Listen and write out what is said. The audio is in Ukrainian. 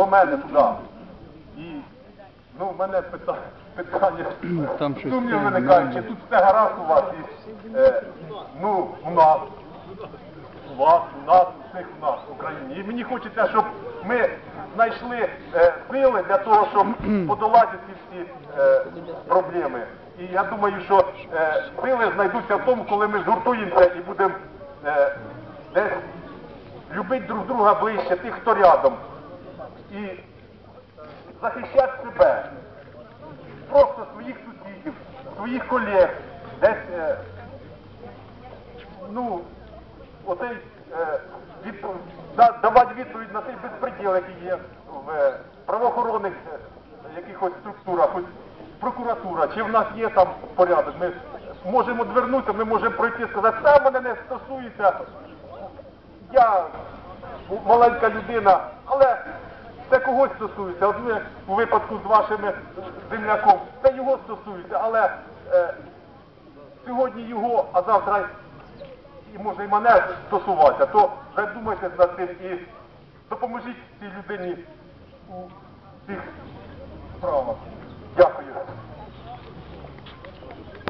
до мене туди. І ну, в мене питання, питання Там щось сумнів таке, виникає, ну, чи тут все гаразд у вас і е, ну, у нас. У вас, у нас, у всіх у нас в Україні. І мені хочеться, щоб ми знайшли е, сили для того, щоб подолати ці всі е, проблеми. І я думаю, що е, сили знайдуться в тому, коли ми згуртуємося і будемо е, десь любити друг друга ближче, тих, хто рядом. І захищати себе, просто своїх сусідів, своїх колег, десь е, ну, оцей е, да- давати відповідь на цей безпреділ, який є в е, правоохоронних якихось структурах, прокуратура, чи в нас є там порядок. Ми можемо звернутися, ми можемо пройти і сказати, це мене не стосується. Я маленька людина, але це когось стосується. От ми у випадку з вашими земляком, це його стосується, але е, сьогодні його, а завтра і може і мене стосуватися, то вже думайте над цим і допоможіть цій людині у цих справах.